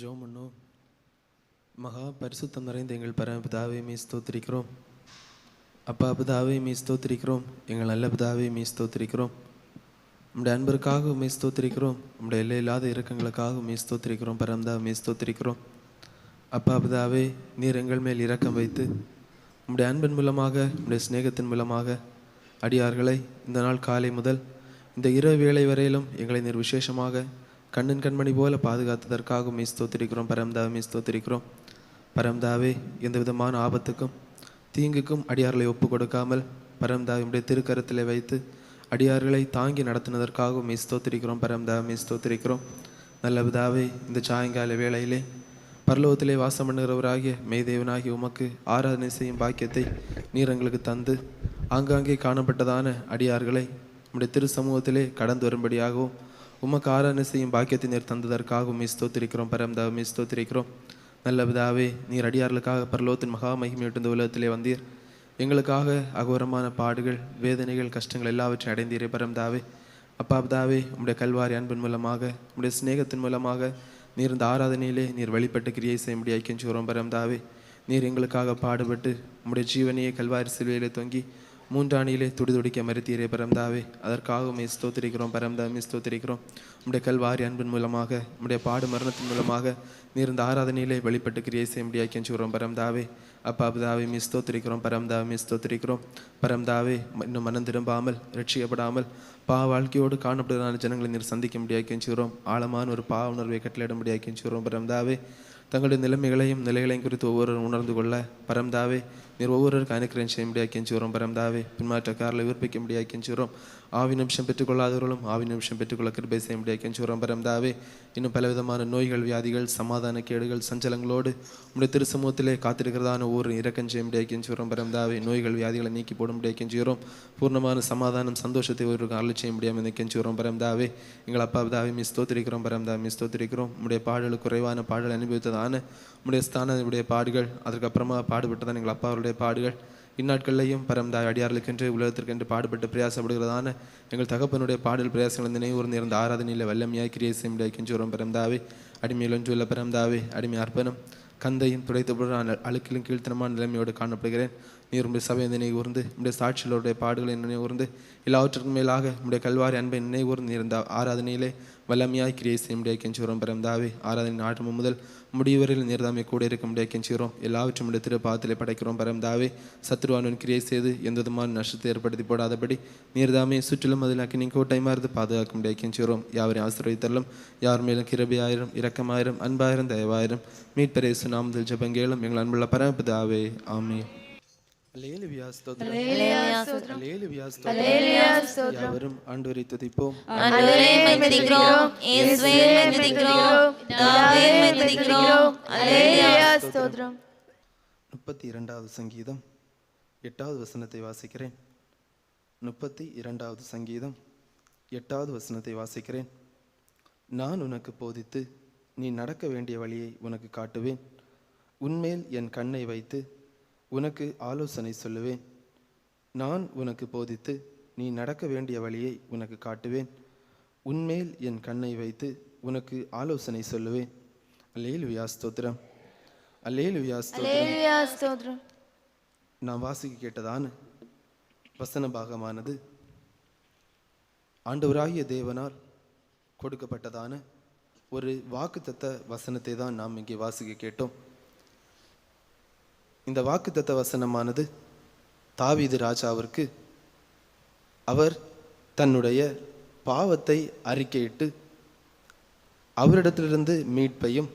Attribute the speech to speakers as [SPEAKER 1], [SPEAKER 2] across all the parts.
[SPEAKER 1] ஜோம் பண்ணும் மகா பரிசுத்தம் நிறைந்த எங்கள் பரமபிதாவை மீ ஸ்தோத்திரிக்கிறோம். அப்பா பிதாவை மீ ஸ்தோத்திரிக்கிறோம். எங்கள் நல்ல பிதாவை மீ ஸ்தோத்திரிக்கிறோம். உம்முடைய அன்பருக்காக மீ ஸ்தோத்திரிக்கிறோம். உம்முடைய எல்லை இல்லாத இறக்கங்களுக்காக மீ ஸ்தோத்திரிக்கிறோம். பரமதா மீ ஸ்தோத்திரிக்கிறோம். அப்பா பிதாவே நீர் எங்கள் மேல் இரக்கம் வைத்து உம்முடைய அன்பின் மூலமாக உம்முடைய சிநேகத்தின் மூலமாக அடியார்களை இந்த நாள் காலை முதல் இந்த இரவு வேளை வரையிலும் எங்களை நீர் விசேஷமாக கண்ணின் கண்மணி போல பாதுகாத்ததற்காக மீ ஸ்தோத்திரிக்கிறோம். பரம்தாவை மீ ஸ்தோத்திரிக்கிறோம். பரம்தாவே எந்த விதமான ஆபத்துக்கும் தீங்குக்கும் அடியார்களை ஒப்பு கொடுக்காமல் பரம்தாவினுடைய திருக்கரத்தில் வைத்து அடியார்களை தாங்கி நடத்தினதற்காக மீ ஸ்தோத்திரிக்கிறோம். பரம்தாவை மீ ஸ்தோத்திரிக்கிறோம். நல்ல விதாவே இந்த சாயங்கால வேளையிலே பரலோகத்திலே வாசம் பண்ணுகிறவராகிய மெய்தேவனாகி உமக்கு ஆராதனை செய்யும் பாக்கியத்தை நீர் எங்களுக்கு தந்து ஆங்காங்கே காணப்பட்டதான அடியார்களை நம்முடைய திரு சமூகத்திலே கடந்து வரும்படியாகவும் உமக்கு ஆராதனை செய்யும் பாக்கியத்தை நீர் தந்ததற்காகவும் மீ ஸ்தோத்திரிக்கிறோம். பரம்தாவை ஸ்தோத்திரிக்கிறோம். நல்ல பிதாவே நீர் அடியார்களுக்காக பரலோகத்தின் மகா மகிமையுட்டு இந்த உலகத்திலே வந்தீர். எங்களுக்காக அகோரமான பாடுகள் வேதனைகள் கஷ்டங்கள் எல்லாவற்றையும் அடைந்தீரே பரம்தாவே. அப்பா பிதாவே உம்முடைய கல்வாரி அன்பின் மூலமாக உம்முடைய சிநேகத்தின் மூலமாக நீர் இந்த ஆராதனையிலே நீர் வெளிப்பட்டு கிரியை செய்யும்படி ஐக்கியம் பரம்தாவே. நீர் எங்களுக்காக பாடுபட்டு உம்முடைய ஜீவனையே கல்வாரி சிலுவையிலே தொங்கி மூன்றாணியிலே துடிதுடிக்க மறுத்தீரே பரம்தாவே. அதற்காக உண்மை ஸ்தோத்திரிக்கிறோம் பரம்தாமி ஸ்தோத்திரிக்கிறோம். உம்முடைய கல்வாரி அன்பின் மூலமாக உம்முடைய பாடு மரணத்தின் மூலமாக நீர் இந்த ஆராதனையிலே வெளிப்பட்டு கிரியை செய்யும்படி ஐக்கியம் பரம்தாவே. அப்பா அபுதாவை மிஸ் தோத்திரிக்கிறோம் பரம்தாவை மிஸ் தோத்திரிக்கிறோம் பரம்தாவே இன்னும் மனம் திரும்பாமல் ரட்சிக்கப்படாமல் பா வாழ்க்கையோடு காணப்படுகிறான ஜனங்களை நீர் சந்திக்க முடியாது கெஞ்சுகிறோம் ஆழமான ஒரு பா உணர்வை கட்டளையிட முடியாது கெஞ்சுகிறோம் பரம்தாவே. தங்களுடைய நிலைமைகளையும் நிலைகளையும் குறித்து ஒவ்வொருவரும் உணர்ந்து கொள்ள. பரம்தாவே நீர் ஒவ்வொருவருக்கு அனுக்கிரகம் செய்ய முடியாது கெஞ்சுகிறோம் பரம்தாவே பின்மாற்றக்காரில் விற்பிக்க முடியாது கெஞ்சுகிறோம் ஆவி நிமிஷம் பெற்றுக்கொள்ளாதவர்களும் ஆவி நிமிஷம் பெற்றுக்கொள்ள கிருபை செய்ய முடியாது கெஞ்சுகிறோம் பரம்தாவே இன்னும் பலவிதமான நோய்கள் வியாதிகள் சமாதான கேடுகள் சஞ்சலங்களோடு உடைய திரு சமூகத்திலே காத்திருக்கிறதான ஒரு இறக்கம் செய்ய முடியாது கெஞ்சுகிறோம் பரம்தாவே நோய்கள் வியாதிகளை நீக்கி போட முடியாது கெஞ்சுகிறோம் பூர்ணமான சமாதானம் சந்தோஷத்தை ஒரு அருள் செய்ய முடியாமல் இந்த கெஞ்சுகிறோம் பரம்தாவே எங்கள் அப்பா தாவே மீ ஸ்தோத்திரிக்கிறோம் பரம்தா மிஸ் தோத்திருக்கிறோம் உடைய பாடல் குறைவான பாடல் அனுபவித்ததான உடைய ஸ்தான உடைய பாடுகள் அதற்கப்புறமா பாடுபட்டதான் எங்கள் அப்பா அவருடைய பாடுகள். இந்நாட்களிலையும் பரந்த அடியார்களுக்கென்று உலகத்திற்கென்று பாடுபட்டு பிரயாசப்படுகிறதான எங்கள் தகப்பனுடைய பாடல் பிரயாசங்கள் நினைவுர்ந்து இருந்த ஆராதனையில் வல்லமையாய் கிரியை செய்ய முடியாது கெஞ்சுகிறோம் பரம்தாவே அடிமையில் ஒன்றுள்ள பரம்தாவே அடிமை அர்ப்பணம் கந்தையும் துடைத்தபுடன் அழுக்கிலும் கீழ்த்தனமான நிலைமையோடு காணப்படுகிறேன். நீர் உடைய சபையை நினைவு கூர்ந்து உடைய சாட்சிகளுடைய பாடுகளை நினைவு கூர்ந்து எல்லாவற்றிற்கும் மேலாக உடைய கல்வாரி அன்பை நினைவு கூர்ந்து இருந்த ஆராதனையிலே வல்லமையாய் கிரியை செய்ய முடியாது கெஞ்சுகிறோம் பிறந்தாவே ஆராதனை ஆரம்பம் முதல் முடிவரில் நேர்தாமை கூட இருக்க முடியாது கெஞ்சுகிறோம் எல்லாவற்றும் உடைய திருப்பாத்திலே படைக்கிறோம் பரம்தாவே. சத்ருவானுடன் கிரியை செய்து எந்த விதமான நஷ்டத்தை ஏற்படுத்தி போடாதபடி நீர்தாமே சுற்றிலும் அதில் அக்கினி கோட்டைமா இருந்து பாதுகாக்க முடியாது கெஞ்சுகிறோம் யாவரையும் ஆசிரியத்தரலும் யார் மேலும் கிருபியாயிரம் இரக்கமாயிரம் அன்பாயிரம் தயவாயிரம். மீட்பரேசு நாமதில் ஜபங்கேலும் எங்கள் அன்புள்ள பரமபிதாவே. ஆமே யாவரும் ஆண்டவரை துதிப்போம். முப்பத்தி இரண்டாவது சங்கீதம். எட்டாவது வசனத்தை வாசிக்கிறேன். முப்பத்தி இரண்டாவது சங்கீதம். எட்டாவது வசனத்தை வாசிக்கிறேன். நான் உனக்கு போதித்து நீ நடக்க வேண்டிய வழியை உனக்கு காட்டுவேன். உன்மேல் என் கண்ணை வைத்து உனக்கு ஆலோசனை சொல்லுவேன். நான் உனக்கு போதித்து நீ நடக்க வேண்டிய வழியை உனக்கு காட்டுவேன். உன்மேல் என் கண்ணை வைத்து உனக்கு ஆலோசனை சொல்லுவேன். அல்லேலுயா ஸ்தோத்திரம். அல்லேலுயா ஸ்தோத்திரம். நாம் வாசிக்க கேட்டதான வசன பாகமானது ஆண்டவராகிய தேவனால் கொடுக்கப்பட்டதான ஒரு வாக்குத்தத்த வசனத்தை தான் நாம் இங்கே வாசிக்க கேட்டோம். இந்த வாக்குத்தத்த வசனமானது தாவீது ராஜாவிற்கு அவர் தன்னுடைய பாவத்தை அறிக்கையிட்டு அவரிடத்திலிருந்து மீட்பையும்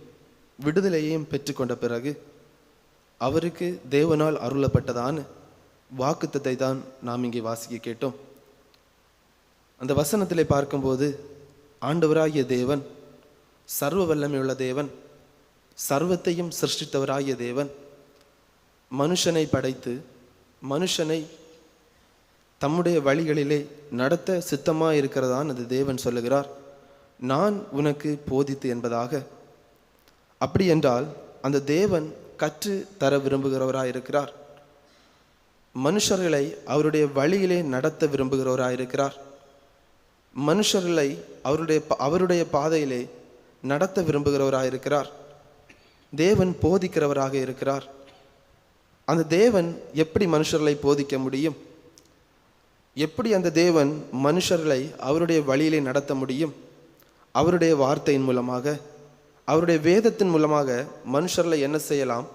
[SPEAKER 1] விடுதலையையும் பெற்றுக்கொண்ட பிறகு அவருக்கு தேவனால் அருளப்பட்டதான வாக்குத்தத்தை தான் நாம் இங்கே வாசிக்க கேட்டோம். அந்த வசனத்திலே பார்க்கும்போது ஆண்டவராகிய தேவன் சர்வ வல்லமையுள்ள தேவன் சர்வத்தையும் சிருஷ்டித்தவராகிய தேவன் மனுஷனை படைத்து மனுஷனை தம்முடைய வழிகளிலே நடத்த சித்தமாக இருக்கிறதான் அது தேவன் சொல்லுகிறார். நான் உனக்கு போதித்து என்பதாக. அப்படி என்றால் அந்த தேவன் கற்று தர விரும்புகிறவராக இருக்கிறார் மனுஷர்களை அவருடைய வழியிலே நடத்த விரும்புகிறவராக இருக்கிறார் மனுஷர்களை அவருடைய அவருடைய பாதையிலே நடத்த விரும்புகிறவராக இருக்கிறார் தேவன் போதிக்கிறவராக இருக்கிறார். அந்த தேவன் எப்படி மனுஷர்களை போதிக்க முடியும்? எப்படி அந்த தேவன் மனுஷர்களை அவருடைய வழியிலே நடத்த முடியும்? அவருடைய வார்த்தையின் மூலமாக அவருடைய வேதத்தின் மூலமாக மனுஷர்களை என்ன செய்யலாம்?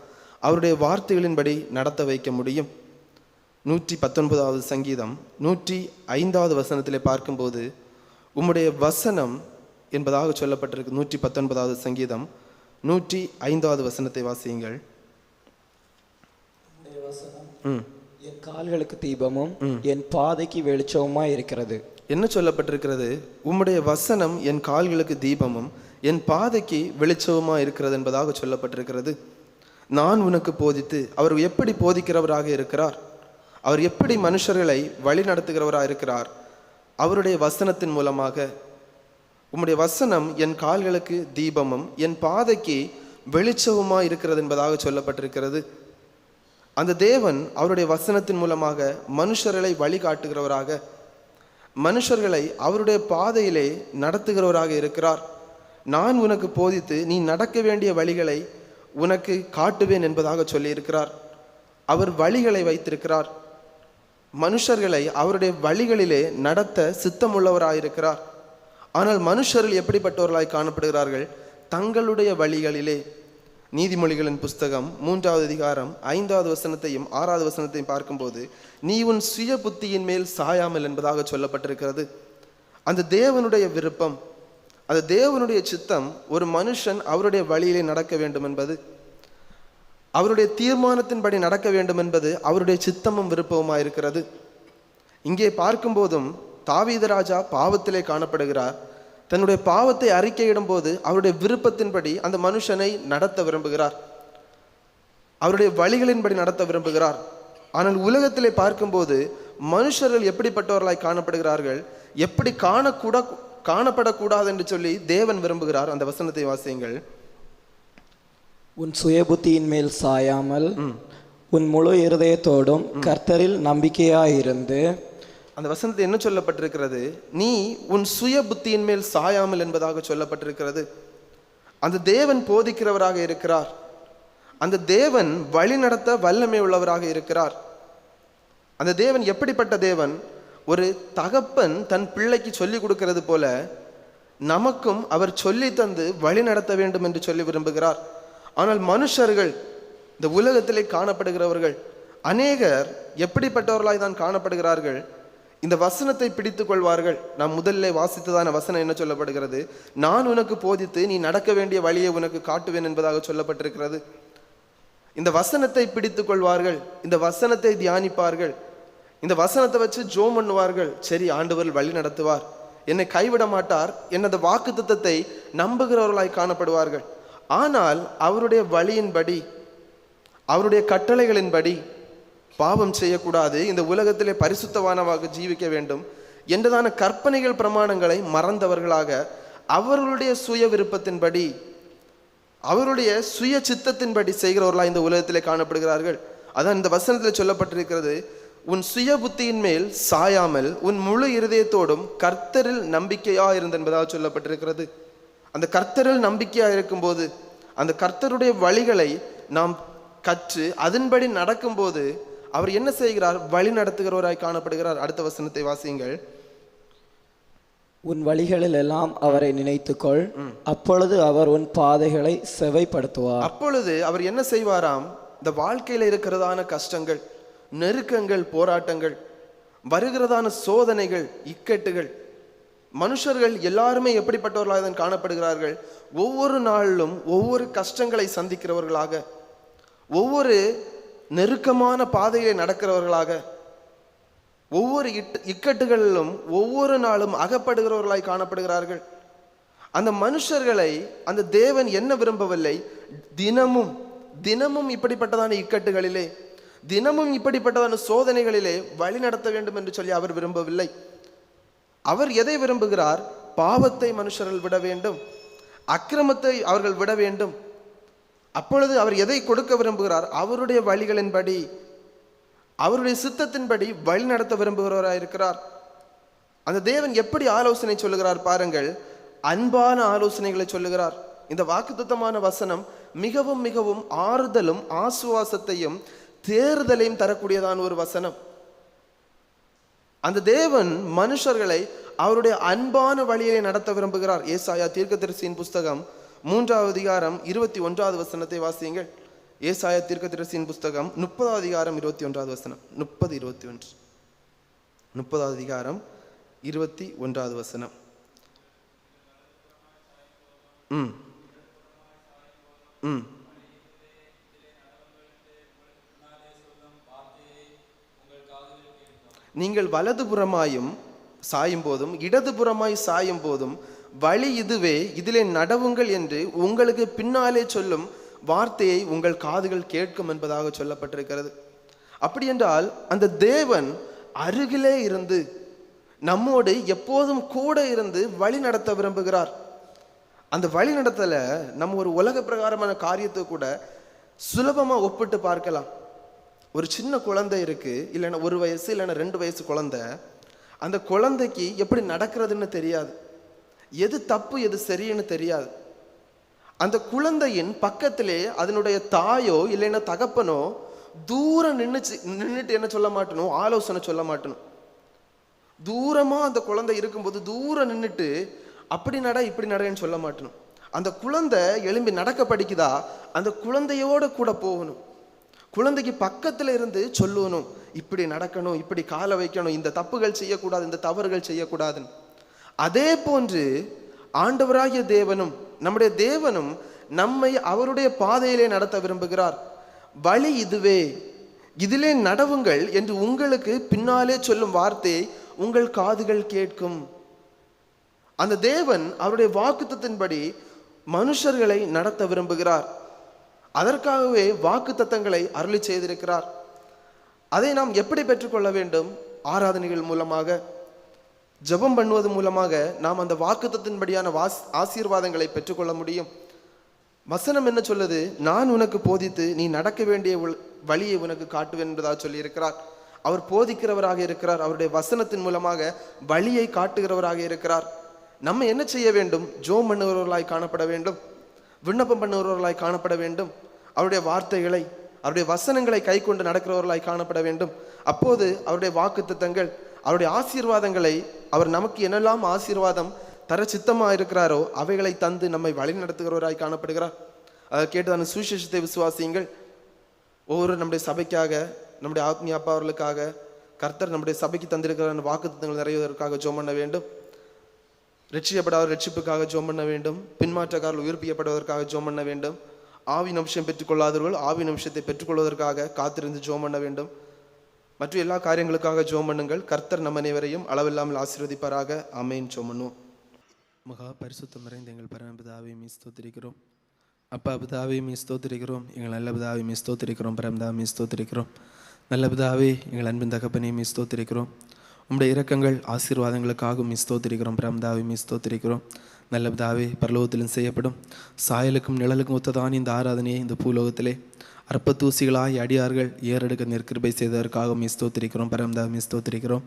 [SPEAKER 1] அவருடைய வார்த்தைகளின்படி நடத்த வைக்க முடியும்? நூற்றி பத்தொன்பதாவது சங்கீதம் நூற்றி ஐந்தாவது வசனத்திலே பார்க்கும்போது உம்முடைய வசனம் என்பதாக சொல்லப்பட்டிருக்கு நூற்றி பத்தொன்பதாவது சங்கீதம் நூற்றி ஐந்தாவது வசனத்தை வாசியுங்கள்.
[SPEAKER 2] என் கால்களுக்கு தீபமும் என் பாதைக்கு வெளிச்சமுமாய் இருக்கிறது.
[SPEAKER 1] என்ன சொல்லப்பட்டிருக்கிறது? உம்முடைய வசனம் என் கால்களுக்கு தீபமும் என் பாதைக்கு வெளிச்சவுமா இருக்கிறது என்பதாக சொல்லப்பட்டிருக்கிறது. நான் உனக்கு போதித்து அவர் எப்படி போதிக்கிறவராக இருக்கிறார்? அவர் எப்படி மனுஷர்களை வழி நடத்துகிறவராக இருக்கிறார்? அவருடைய வசனத்தின் மூலமாக உம்முடைய வசனம் என் கால்களுக்கு தீபமும் என் பாதைக்கு வெளிச்சவுமா இருக்கிறது என்பதாக சொல்லப்பட்டிருக்கிறது. அந்த தேவன் அவருடைய வசனத்தின் மூலமாக மனுஷர்களை வழிகாட்டுகிறவராக மனுஷர்களை அவருடைய பாதையிலே நடத்துகிறவராக இருக்கிறார். நான் உனக்கு போதித்து நீ நடக்க வேண்டிய வழிகளை உனக்கு காட்டுவேன் என்பதாக சொல்லியிருக்கிறார். அவர் வழிகளை வைத்திருக்கிறார். மனுஷர்களை அவருடைய வழிகளிலே நடத்த சித்தமுள்ளவராயிருக்கிறார். ஆனால் மனுஷர்கள் எப்படிப்பட்டவர்களாய் காணப்படுகிறார்கள்? தங்களுடைய வழிகளிலே. நீதிமொழிகளின் புஸ்தகம் மூன்றாவது அதிகாரம் ஐந்தாவது வசனத்தையும் ஆறாவது வசனத்தையும் பார்க்கும்போது நீ உன் சுய புத்தியின் மேல் சாயாமல் என்பதாக சொல்லப்பட்டிருக்கிறது. அந்த தேவனுடைய விருப்பம் அந்த தேவனுடைய சித்தம் ஒரு மனுஷன் அவருடைய வழியிலே நடக்க வேண்டும் என்பது அவருடைய தீர்மானத்தின்படி நடக்க வேண்டும் என்பது அவருடைய சித்தமும் விருப்பமுமாக இருக்கிறது. இங்கே பார்க்கும்போதும் தாவீதராஜா பாவத்திலே காணப்படுகிறார். தன்னுடைய பாவத்தை அறிக்கையிடும் போது அவருடைய விருப்பத்தின்படி அந்த மனுஷனை நடத்த விரும்புகிறார். அவருடைய வழிகளின்படி நடத்த விரும்புகிறார். ஆனால் உலகத்திலே பார்க்கும்போது மனுஷர்கள் எப்படிப்பட்டவர்களாய் காணப்படுகிறார்கள்? எப்படி காணக்கூட காணப்படக்கூடாது என்று சொல்லி தேவன் விரும்புகிறார் அந்த வசனத்தை வாசியுங்கள்.
[SPEAKER 2] உன் சுயபுத்தியின் மேல் சாயாமல் உன் முழு இருதயத்தோடும் கர்த்தரில் நம்பிக்கையாயிருந்து
[SPEAKER 1] அந்த வசனத்தை என்ன சொல்லப்பட்டிருக்கிறது? நீ உன் சுய புத்தியின் மேல் சாயாமல் என்பதாக சொல்லப்பட்டிருக்கிறது. அந்த தேவன் போதிக்கிறவராக இருக்கிறார். அந்த தேவன் வழி நடத்த வல்லமை உள்ளவராக இருக்கிறார். அந்த தேவன் எப்படிப்பட்ட தேவன்? ஒரு தகப்பன் தன் பிள்ளைக்கு சொல்லி கொடுக்கிறது போல நமக்கும் அவர் சொல்லி தந்து வழி நடத்த வேண்டும் என்று சொல்லி விரும்புகிறார். ஆனால் மனுஷர்கள் இந்த உலகத்திலே காணப்படுகிறவர்கள் அநேகர் எப்படிப்பட்டவர்களாய் தான் காணப்படுகிறார்கள்? இந்த வசனத்தை பிடித்துக் கொள்வார்கள் நாம் முதல்ல வாசித்ததான வசனம் என்ன சொல்லப்படுகிறது? நான் உனக்கு போதித்து நீ நடக்க வேண்டிய வழியை உனக்கு காட்டுவேன் என்பதாக சொல்லப்பட்டிருக்கிறது. இந்த வசனத்தை பிடித்துக் கொள்வார்கள் இந்த வசனத்தை தியானிப்பார்கள். இந்த வசனத்தை வச்சு ஜோம் பண்ணுவார்கள். சரி ஆண்டவர் வழி நடத்துவார். என்னை கைவிட மாட்டார். எனது வாக்கு தத்தத்தை நம்புகிறவர்களாய் காணப்படுவார்கள். ஆனால் அவருடைய வழியின்படி அவருடைய கட்டளைகளின்படி பாவம் செய்யக்கூடாது இந்த உலகத்திலே பரிசுத்தவானவாக ஜீவிக்க வேண்டும் என்றதான கற்பனைகள் பிரமாணங்களை மறந்தவர்களாக அவர்களுடைய சுய விருப்பத்தின்படி அவருடைய சுய சித்தத்தின்படி செய்கிறவர்களாக இந்த உலகத்திலே காணப்படுகிறார்கள். அதான் இந்த வசனத்தில் சொல்லப்பட்டிருக்கிறது உன் சுய புத்தியின் மேல் சாயாமல் உன் முழு இருதயத்தோடும் கர்த்தரில் நம்பிக்கையா இருந்தென்பதாக சொல்லப்பட்டிருக்கிறது. அந்த கர்த்தரில் நம்பிக்கையா இருக்கும்போது அந்த கர்த்தருடைய வழிகளை நாம் கற்று அதன்படி நடக்கும்போது அவர் என்ன செய்கிறார்? வழி நடத்துகிறவராய் காணப்படுகிறார். அடுத்த வசனத்தை வாசியுங்கள்.
[SPEAKER 2] உன் வழிகளில் எல்லாம் அவரை நினைத்துக்கொள். அப்பொழுது அவர் உன் பாதைகளை செவைப்படுத்துவார்.
[SPEAKER 1] அப்பொழுது அவர் என்ன செய்வாராம்? இந்த வாழ்க்கையில இருக்கிறதான கஷ்டங்கள் நெருக்கங்கள் போராட்டங்கள் வருகிறதான சோதனைகள் இக்கட்டுகள் மனுஷர்கள் எல்லாருமே எப்படிப்பட்டவர்களாக காணப்படுகிறார்கள்? ஒவ்வொரு நாளிலும் ஒவ்வொரு கஷ்டங்களை சந்திக்கிறவர்களாக ஒவ்வொரு நெருக்கமான பாதையிலே நடக்கிறவர்களாக ஒவ்வொரு இட்டு இக்கட்டுகளிலும் ஒவ்வொரு நாளும் அகப்படுகிறவர்களாய் காணப்படுகிறார்கள். அந்த மனுஷர்களை அந்த தேவன் என்ன விரும்பவில்லை? தினமும் தினமும் இப்படிப்பட்டதான இக்கட்டுகளிலே தினமும் இப்படிப்பட்டதான சோதனைகளிலே வழி நடத்த வேண்டும் என்று சொல்லி அவர் விரும்பவில்லை. அவர் எதை விரும்புகிறார்? பாவத்தை மனுஷர்கள் விட வேண்டும். அக்கிரமத்தை அவர்கள் விட வேண்டும். அப்பொழுது அவர் எதை கொடுக்க விரும்புகிறார்? அவருடைய வழிகளின்படி அவருடைய சித்தத்தின்படி வழி நடத்த விரும்புகிறவராக இருக்கிறார். அந்த தேவன் எப்படி ஆலோசனை சொல்லுகிறார் பாருங்கள். அன்பான ஆலோசனைகளை சொல்லுகிறார். இந்த வாக்குத்தத்தமான வசனம் மிகவும் மிகவும் ஆறுதலும் ஆசுவாசத்தையும் தேர்தலையும் தரக்கூடியதான ஒரு வசனம். அந்த தேவன் மனுஷர்களை அவருடைய அன்பான வழியை நடத்த விரும்புகிறார். ஏசாயா தீர்க்கதரிசியின் புஸ்தகம் மூன்றாவது அதிகாரம் இருபத்தி ஒன்றாவது வசனத்தை வாசியுங்கள். ஏசாய தீர்க்கதரிசியின் புஸ்தகம் முப்பதாவது அதிகாரம் இருபத்தி ஒன்றாவது வசனம். முப்பது இருபத்தி ஒன்று. முப்பதாவது அதிகாரம் இருபத்தி ஒன்றாவது வசனம். ம். ம். நீங்கள் வலதுபுறமாயும் சாயும் போதும் இடதுபுறமாய் சாயும் போதும் வழி இதுவே இதிலே நடவுங்கள் என்று உங்களுக்கு பின்னாலே சொல்லும் வார்த்தையை உங்கள் காதுகள் கேட்கும் என்பதாக சொல்லப்பட்டிருக்கிறது. அப்படி என்றால் அந்த தேவன் அருகிலே இருந்து நம்மோடு எப்போதும் கூட இருந்து வழி நடத்த விரும்புகிறார். அந்த வழி நடத்தல நம்ம ஒரு உலக பிரகாரமான காரியத்தை கூட சுலபமாக ஒப்பிட்டு பார்க்கலாம். ஒரு சின்ன குழந்தை இருக்கு இல்லைன்னா ஒரு வயசு இல்லைன்னா ரெண்டு வயசு குழந்தை. அந்த குழந்தைக்கு எப்படி நடக்கிறதுன்னு தெரியாது. எது தப்பு எது சரின்னு தெரியாது. அந்த குழந்தையின் பக்கத்திலே அதனுடைய தாயோ இல்லைன்னா தகப்பனோ தூரம் நின்றுச்சு நின்றுட்டு என்ன சொல்ல மாட்டணும்? ஆலோசனை சொல்ல மாட்டணும். தூரமாக அந்த குழந்தை இருக்கும்போது தூரம் நின்றுட்டு அப்படி நட இப்படி நடன்னு சொல்ல மாட்டணும். அந்த குழந்தை எழும்பி நடக்க படிக்குதா? அந்த குழந்தையோட கூட போகணும். குழந்தைக்கு பக்கத்தில் இருந்து சொல்லணும் இப்படி நடக்கணும் இப்படி காலை வைக்கணும் இந்த தப்புகள் செய்யக்கூடாது இந்த தவறுகள் செய்யக்கூடாதுன்னு. அதே போன்று ஆண்டவராகிய தேவனும் நம்முடைய தேவனும் நம்மை அவருடைய பாதையிலே நடத்த விரும்புகிறார். வழி இதுவே. இதிலே நடவுங்கள் என்று உங்களுக்கு பின்னாலே சொல்லும் வார்த்தை உங்கள் காதுகள் கேட்கும். அந்த தேவன் அவருடைய வாக்குத்தத்தின்படி மனுஷர்களை நடத்த விரும்புகிறார். அதற்காகவே வாக்குத்தத்தங்களை அருளி செய்திருக்கிறார். அதை நாம் எப்படி பெற்றுக்கொள்ள வேண்டும்? ஆராதனைகள் மூலமாக. ஜெபம் பண்ணுவது மூலமாக நாம் அந்த வாக்குத்தத்தின்படியான வாஸ் ஆசீர்வாதங்களை பெற்றுக்கொள்ள முடியும். வசனம் என்ன சொல்லுது? நான் உனக்கு போதித்து நீ நடக்க வேண்டிய உள்- வழியை உனக்கு காட்டுவேன் என்பதாக சொல்லியிருக்கிறார். அவர் போதிக்கிறவராக இருக்கிறார். அவருடைய வசனத்தின் மூலமாக வழியை காட்டுகிறவராக இருக்கிறார். நம்ம என்ன செய்ய வேண்டும்? ஜோம் பண்ணுகிறவர்களாய் காணப்பட வேண்டும். விண்ணப்பம் பண்ணுகிறவர்களாய் காணப்பட வேண்டும். அவருடைய வார்த்தைகளை அவருடைய வசனங்களை கை கொண்டு நடக்கிறவர்களாய் காணப்பட வேண்டும். அப்போது அவருடைய வாக்குத்தத்தங்கள் அவருடைய ஆசீர்வாதங்களை அவர் நமக்கு என்னெல்லாம் ஆசீர்வாதம் தர சித்தமாக இருக்கிறாரோ அவைகளை தந்து நம்மை வழி நடத்துகிறவராய் காணப்படுகிறார். அதை கேட்டு சுவிசேஷத்தை விசுவாசியுங்கள். ஒவ்வொரு நம்முடைய சபைக்காக நம்முடைய ஆத்மீய அப்பா அவர்களுக்காக கர்த்தர் நம்முடைய சபைக்கு தந்திருக்கிற வாக்கு வாக்குத்தத்தங்கள் நிறைவதற்காக ஜோம் பண்ண வேண்டும். ரட்சிக்கப்படாத ரட்சிப்புக்காக ஜோம் பண்ண வேண்டும். பின்மாற்றக்காரர்கள் உயிர்ப்பிக்கப்படுவதற்காக ஜோம் பண்ண வேண்டும். ஆவி நிமிஷம் பெற்றுக்கொள்ளாதவர்கள் ஆவி நிமிஷத்தை பெற்றுக்கொள்வதற்காக காத்திருந்து ஜோம் பண்ண வேண்டும். மற்ற எல்லா காரியங்களுக்காக ஜோம் பண்ணுங்கள். கர்த்தர் நம்ம அனைவரையும் அளவில்லாமல் ஆசீர்வதிப்பாராக. ஆமேன். ஜோம் பண்ணுவோம். மகா பரிசுத்தம் நிறைந்த எங்கள் பரமபிதாவை மீ ஸ்தோத்திரிக்கிறோம். அப்பா பிதாவை மீ ஸ்தோத்திரிக்கிறோம். எங்கள் நல்ல பிதாவை மீ ஸ்தோத்திரிக்கிறோம். பரமபிதாவை மீ ஸ்தோத்திரிக்கிறோம். நல்ல பிதாவே எங்கள் அன்பின் தகப்பனை மீ ஸ்தோத்திரிக்கிறோம். உம்முடைய இரக்கங்கள் ஆசீர்வாதங்களுக்காக மீ ஸ்தோத்திரிக்கிறோம். பரமதாவை மீ ஸ்தோத்திரிக்கிறோம். நல்ல பிதாவே பரலோகத்திலும் செய்யப்படும். சாயலுக்கும் நிழலுக்கும் ஒத்ததான இந்த ஆராதனையை இந்த பூலோகத்திலே. அற்பத்தூசிகளாய் அடியார்கள் ஏறெடுக்க நெற்கிருபை செய்ததற்காக மீ ஸ்தோத்திரிக்கிறோம். பரமதா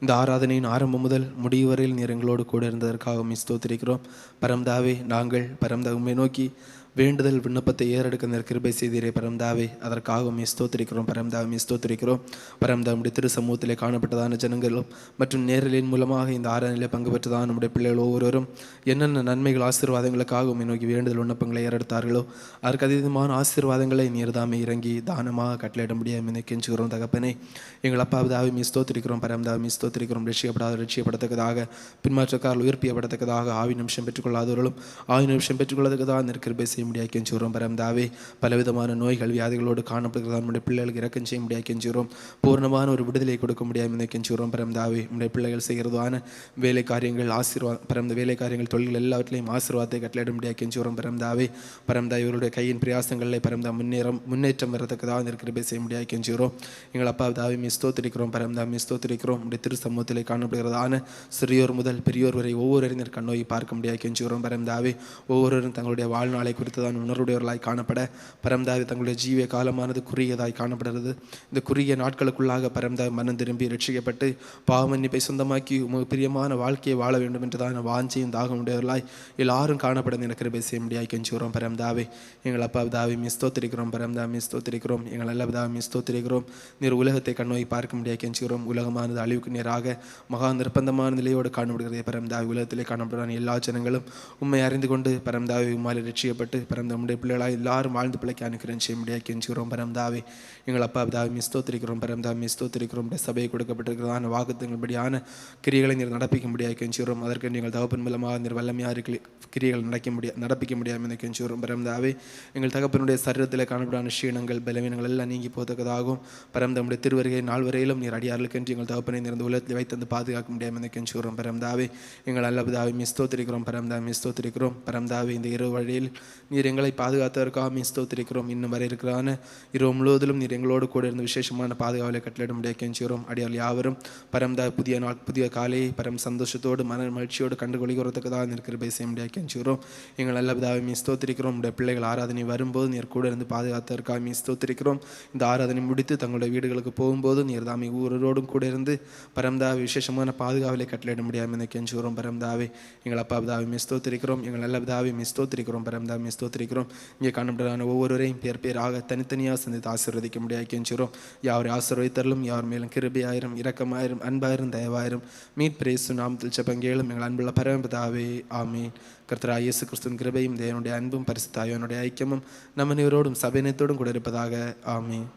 [SPEAKER 1] இந்த ஆராதனையின் ஆரம்பம் முதல் முடிவு வரையில் நீர் எங்களோடு கூட இருந்ததற்காக மீ ஸ்தோத்திரிக்கிறோம். பரம்தாவே நாங்கள் பரம்தா நோக்கி வேண்டுதல் விண்ணப்பத்தை ஏறெடுக்க கிருபை செய்தீரே பரம்தாவே. அதற்காக மீ ஸ்தோத்திரிக்கிறோம். பரம்தாவை மீ ஸ்தோத்திரிக்கிறோம். பரம்தா நம்முடைய திரு சமூகத்திலே காணப்பட்டதான ஜனங்களும் மற்றும் நேரலின் மூலமாக இந்த ஆராதனையிலே பங்கு பெற்றதான நம்முடைய பிள்ளைகள் ஒவ்வொருவரும் என்னென்ன நன்மைகள் ஆசீர்வாதங்களுக்காக நோக்கி வேண்டுதல் விண்ணப்பங்களை ஏறெடுத்தார்களோ அதற்கு அதீதமான ஆசீர்வாதங்களை நீர்தாமே இறங்கி தானமாக கட்டளையிட முடியாமல் என்னை கெஞ்சுகிறோம். தகப்பனே எங்கள் அப்பா தாவை மீ ஸ்தோத்திரிக்கிறோம். பரம்தாவை மீ ஸ்தோத்திரிக்கிறோம். ரட்சிக்கப்படாத ரட்சிக்கப்படத்தக்கதாக பின்மாற்றக்காரர்கள் உயிர்ப்பியப்படத்தக்கதாக ஆவி நிமிஷம் பெற்றுக்கொள்ளாதவர்களும் ஆவி நிமிஷம் பெற்றுக்கொள்ளத்தக்கதாக பேசி செய்ய முடியாது கெஞ்சுகிறோம் பரம்தாவே பலவிதமான நோய்கள் வியாதிகளோடு காணப்படுகிறதா. நம்முடைய பிள்ளைகளுக்கு இறக்கம் செய்ய முடியாது கெஞ்சுகிறோம் பூர்ணமான ஒரு விடுதலை கொடுக்க முடியாமல் என்னை கெஞ்சுகிறோம் பரம்தாவே நம்முடைய பிள்ளைகள் செய்கிறதான வேலை காரியங்கள் ஆசீர்வா பரந்த வேலை காரியங்கள் தொழில்கள் எல்லாவற்றிலையும் ஆசீர்வாதத்தை கட்டளையிட முடியாது கெஞ்சுகிறோம் பரம்தாவே பரந்தா இவருடைய கையின் பிரயாசங்களில் பரம்தா முன்னேறம் முன்னேற்றம் வரத்தக்கதாக நெருக்கிருப்பை செய்ய முடியாது கெஞ்சுகிறோம் எங்கள் அப்பா தாவை மீ பரந்தா பரம்தா மீ ஸ்தோத்திரிக்கிறோம். திரு சமூகத்தில் காணப்படுகிறதான சிறியோர் முதல் பெரியோர் வரை ஒவ்வொரு அறிஞர் கண்ணோயை பார்க்க முடியாது கெஞ்சுகிறோம் பரந்தாவே ஒவ்வொருவரும் தங்களுடைய வாழ்நாளை குறித்து குறித்ததான் உணர்வுடையவர்களாய் காணப்பட பரம்தாவி தங்களுடைய ஜீவிய காலமானது குறுகியதாய் காணப்படுகிறது. இந்த குறுகிய நாட்களுக்குள்ளாக பரம்தாவி மனம் திரும்பி ரட்சிக்கப்பட்டு பாவமன்னிப்பை சொந்தமாக்கி உமக்கு பிரியமான வாழ்க்கையை வாழ வேண்டும் என்றுதான் வாஞ்சையும் தாகம் உடையவர்களாய் எல்லாரும் காணப்பட எனக்கு கிருபை செய்ய முடியாது கெஞ்சுகிறோம் பரம்தாவே. எங்கள் அப்பா தாவி மீ ஸ்தோத்திரிக்கிறோம் பரம்தா மீ ஸ்தோத்திரிக்கிறோம். எங்கள் நல்ல தாவி மீ நீர் உலகத்தை கண்ணோய் பார்க்க முடியாது கெஞ்சுகிறோம். உலகமானது அழிவுக்கு நேராக மகா நிர்பந்தமான நிலையோடு காணப்படுகிறது பரம்தாவி. உலகத்திலே காணப்படுறான எல்லா ஜனங்களும். உண்மை அறிந்து கொண்டு பரம்தாவி உம்மாலே ரட்சிக்கப்பட்டு பிறந்த நம்முடைய பிள்ளைகளாக எல்லாரும் வாழ்ந்து பிள்ளைக்கு அனுக்கிறேன். செய்ய முடியாது கெஞ்சுகிறோம். பரம்தாவே எங்கள் அப்பா தாவி மிஸ்தோத்திரிக்கிறோம் பரம்தா மிஸ்தோத்திரிக்கிறோம் சபையை கொடுக்கப்பட்டிருக்கிறதான வாக்குத்தங்களின்படியான கிரியைகளை நீர் நடப்பிக்க முடியாது கெஞ்சுகிறோம். அதற்கு நீங்கள் தகப்பன் மூலமாக நீர் வல்லமையாக கிரியைகள் நடக்க முடியாது நடப்பிக்க முடியாமல் என்று கெஞ்சுகிறோம். பரம்தாவே எங்கள் தகப்பனுடைய சரீரத்தில் காணப்படான க்ஷீணங்கள் பலவீனங்கள் எல்லாம் நீங்கி போதக்கதாகும் நம்முடைய திருவருகை நாள் வரையிலும் நீர் அடியார்களுக்கென்று எங்கள் தகப்பனை நிறந்த உலகத்தில் வைத்தந்து பாதுகாக்க முடியாமல் என்று கெஞ்சுகிறோம். பரம்தாவே எங்கள் அல்லபதாவை மிஸ்தோத்திரிக்கிறோம் பரம்தா மிஸ்தோத்திரிக்கிறோம் பரம்தாவே இந்த இரவு வழியில் நீர் எங்களை பாதுகாத்ததற்காக மிஸ்தோத்திரிக்கிறோம் இன்னும் வரை இருக்கிறான இரவு முழுவதிலும் நீர் எங்களோடு கூட இருந்து விசேஷமான பாதுகாவலை கட்டளிட முடியாது கெஞ்சுகிறோம். அடியால் யாவரும் பரம்தா புதிய நாள் புதிய காலையை பரம் சந்தோஷத்தோடு மன மகிழ்ச்சியோடு கண்டு தான் இருக்கிற கிருபை முடியாது கெஞ்சுகிறோம். எங்கள் நல்ல பிதாவை மீ உடைய பிள்ளைகள் ஆராதனை வரும்போது நீர் கூட இருந்து பாதுகாத்ததற்காக மீ ஸ்தோத்திரிக்கிறோம். இந்த ஆராதனை முடித்து தங்களுடைய வீடுகளுக்கு போகும்போது நீர் தாமி ஊரோடும் கூட இருந்து பரம்தாவை விசேஷமான பாதுகாவலை கட்டளையிட முடியாமல் கெஞ்சுகிறோம் பரம்தாவை எங்கள் அப்பா பிதாவை மிஸ்தோத்திருக்கிறோம் எங்கள் நல்ல பிதாவை மிஸ்தோத்திருக்கிறோம் பரம்தா மிஸ்தோ ஸ்தோத்திரிக்கிறோம். இங்கே காணப்படுறான ஒவ்வொருவரையும் பேர் பேராக தனித்தனியாக சந்தித்து ஆசீர்வதிக்க முடியாது கெஞ்சுகிறோம் யாவரை ஆசீர்வதித்தரலும் யார் மேலும் கிருபையாயிரம் இரக்கமாயிரும் அன்பாயிரம் தயவாயிரம் மீட் பிரேசு நாமத்தில் செப்பங்கேளும் எங்கள் அன்புள்ள பரமபதாவே ஆமீன். கர்த்தரா இயேசு கிறிஸ்துவின் கிருபையும் தேவனுடைய அன்பும் பரிசுத்தாயோனுடைய ஐக்கியமும் நம்ம நிவரோடும் சபையினத்தோடும் கூட இருப்பதாக ஆமீன்.